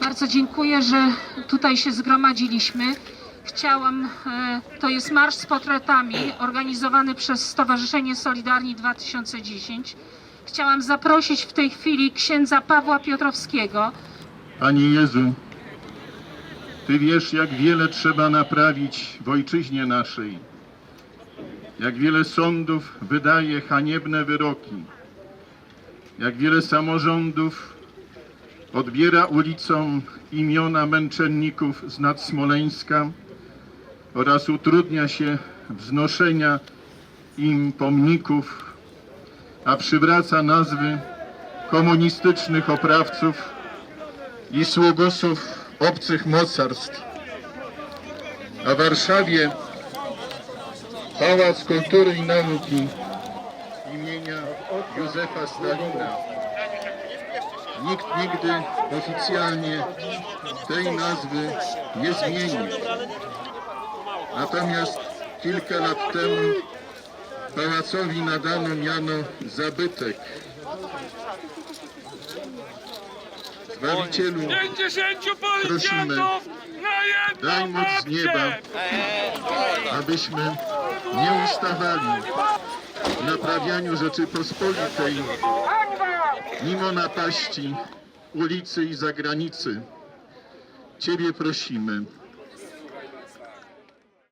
Bardzo dziękuję, że tutaj się zgromadziliśmy. Chciałam, e, to jest marsz z portretami organizowany przez Stowarzyszenie Solidarni 2010. Chciałam zaprosić w tej chwili księdza Pawła Piotrowskiego. Panie Jezu, Ty wiesz, jak wiele trzeba naprawić w ojczyźnie naszej. Jak wiele sądów wydaje haniebne wyroki. Jak wiele samorządów odbiera ulicom imiona męczenników z nad Smoleńska oraz utrudnia się wznoszenia im pomników, a przywraca nazwy komunistycznych oprawców i sługusów obcych mocarstw. A w Warszawie Pałac Kultury i Nauki imienia Józefa Stalina. Nikt nigdy oficjalnie tej nazwy nie zmienił. Natomiast kilka lat temu pałacowi nadano miano zabytek. Zbawicielu, 50 Prosimy. Daj moc z nieba. abyśmy nie ustawali w naprawianiu Rzeczypospolitej mimo napaści ulicy i zagranicy. Ciebie prosimy.